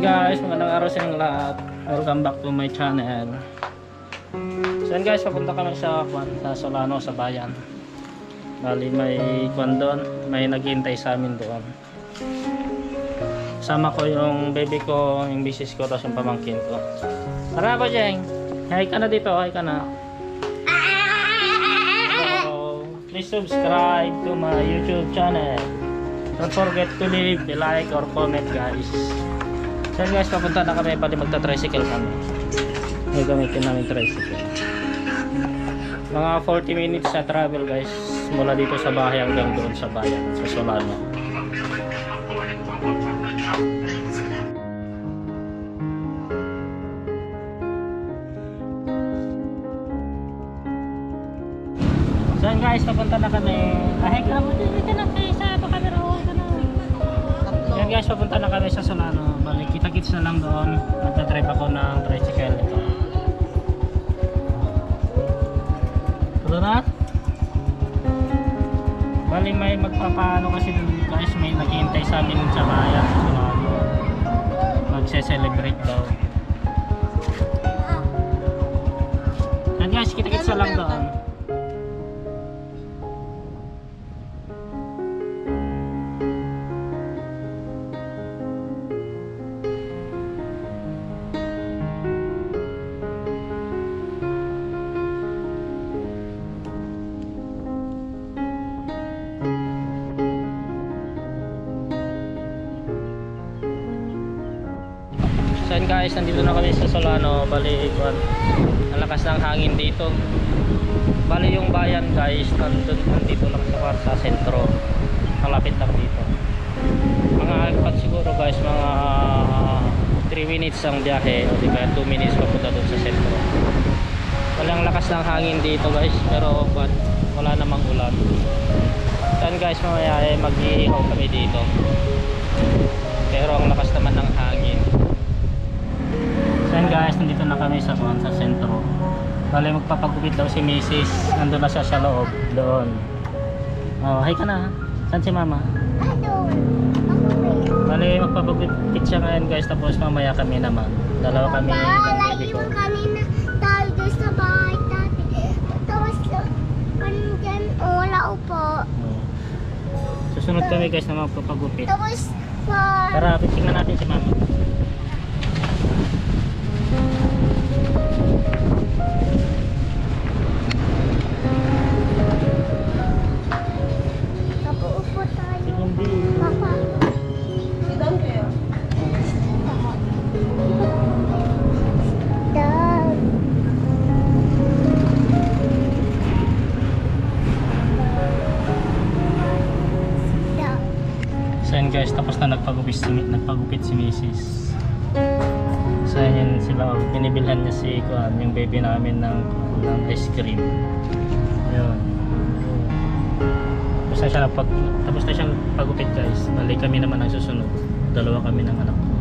guys, magandang araw sa inyong lahat. Welcome back to my channel. So yan guys, papunta kami sa, sa Solano, sa bayan. Bali may kwan doon, may naghihintay sa amin doon. Sama ko yung baby ko, yung bisis ko, tapos yung pamangkin ko. Tara ba, Jeng? Hi ka na dito, hi ka na. So, please subscribe to my YouTube channel. Don't forget to leave the like or comment guys. So guys, papunta na kami, pati magta-tricycle kami. May gamitin namin tricycle. Mga 40 minutes sa travel guys, mula dito sa bahay hanggang doon sa bayan, sa Solano. So guys, papunta na kami. Ahay ka mo dito na kayo sa camera ko na. Yan guys, papunta na kami sa Solano. Balik, kita-kits na lang doon. Magta-drive ako ng tricycle ito. Tulo na? Bali, may magpapaano kasi dun guys, may naghihintay sa amin sa bayan. Magse-celebrate daw. So yun guys, nandito na kami sa Solano. Bali, ikuan, ang ng hangin dito. Bali yung bayan guys, nandun, nandito lang sa sa sentro. Malapit lang dito. Mga pag siguro guys, mga 3 minutes ang biyahe o di kaya 2 minutes papunta doon sa sentro. Walang lakas ng hangin dito guys, pero but, wala namang ulan. Yun guys, mamaya eh, mag-iihaw kami dito. Bale magpapagupit daw si Mrs. Nandun na siya sa loob, doon. Oh, hi ka na. Saan si Mama? Bale magpapagupit siya ngayon guys, tapos mamaya kami naman. Dalawa kami ko. mo kanina tayo doon sa bahay dati. Tapos kanina wala upo. Oh. Susunod kami guys na magpapagupit. Tapos pa Tara, tingnan natin si Mama. Si, nagpagupit si Mrs. So yun sila, oh, binibilhan niya si kuan, yung baby namin ng, ng ice cream. Ayun. Tapos na siya nagpag, tapos na siyang pagupit guys. Bali kami naman ang susunod. Dalawa kami ng anak ko.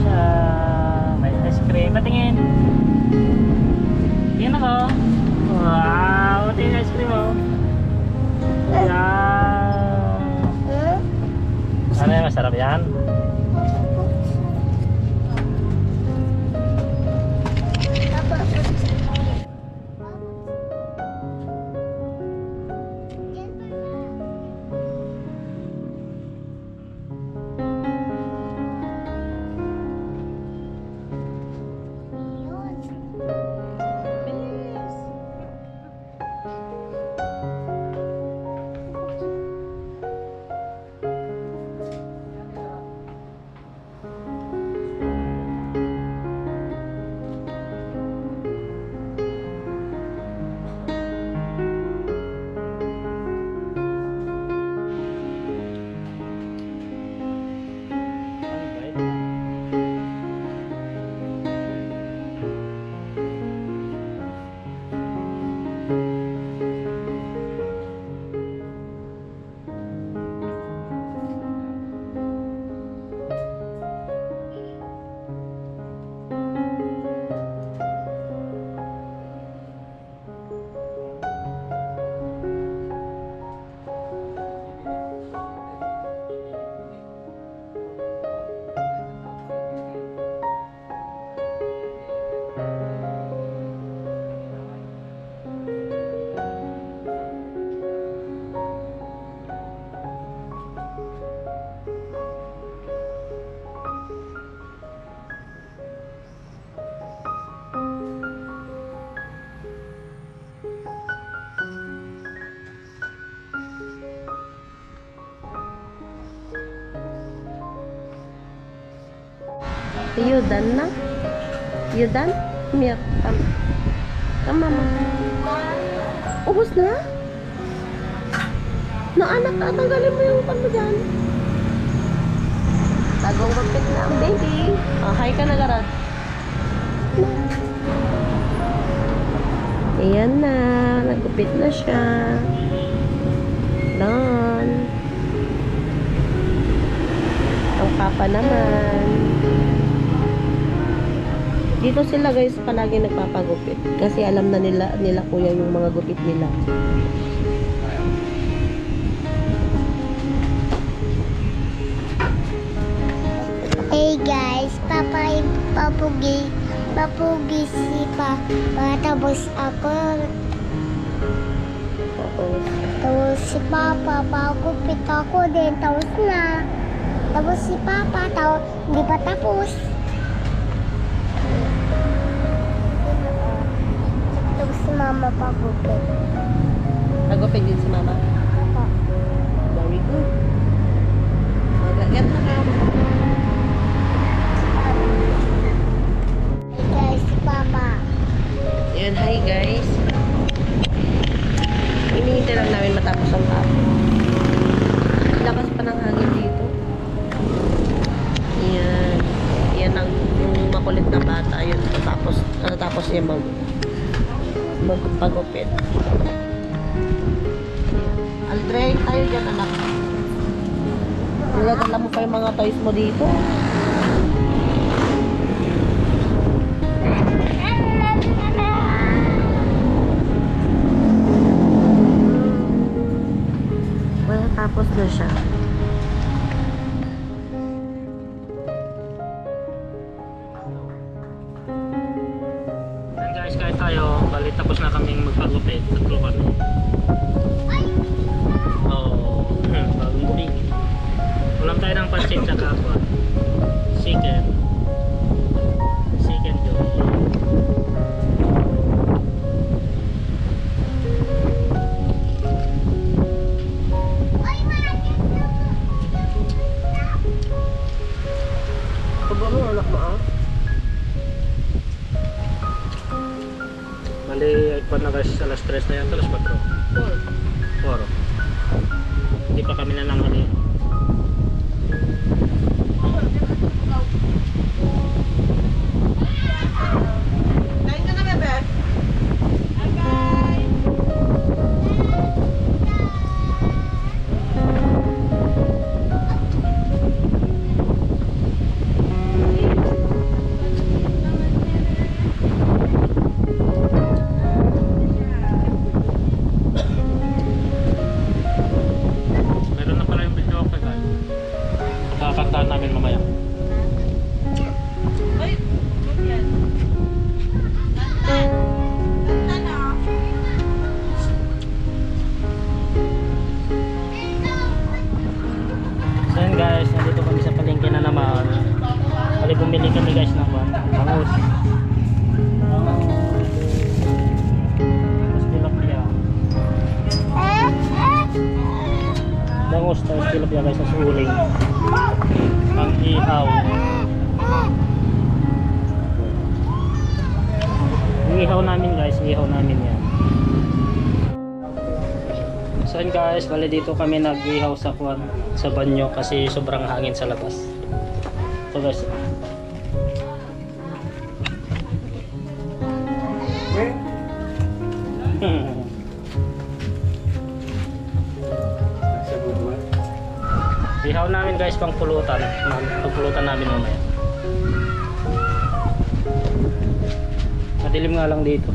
Siya. May ice cream. Patingin. Tingnan ako. Wow! Yung ice cream oh. Ayan. Masarap yan? You done na? You done? Milk. Come. Come, mama. Ubus na? Na anak, tatanggalin mo yung ano dyan. Bagong gupit na ang baby. Oh, hi ka na, Garad. Ayan na. Nagupit na siya. Done. Ang papa naman. Dito sila guys palagi nagpapagupit. Kasi alam na nila, nila kuya yung mga gupit nila. Hey guys, papa papugi papugi si pa tapos ako. Tapos, tapos si papa pagupit ako din. Tapos na. Tapos si papa tapos hindi pa tapos mama pagupit nagupit din si mama. Very good. Magagat na ka. Toys mo dito. Well, tapos na siya. Yan guys, kahit tayo, bali tapos na kaming magpagupit. Tatlo kami. Pansit sa kapwa. Chicken. Chicken joy. Ano? Bali, pa na guys, alas 3 na yan, alas 4. 4. Hindi pa kami nananghali. Kain ihaw namin guys, ihaw namin yan. So yun guys, bali dito kami nag-ihaw sa kwan, sa banyo kasi sobrang hangin sa labas. So guys. Ihaw namin guys pang pulutan. Pagpulutan namin mamaya. Madilim nga lang dito.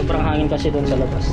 Sobrang hangin kasi doon sa labas.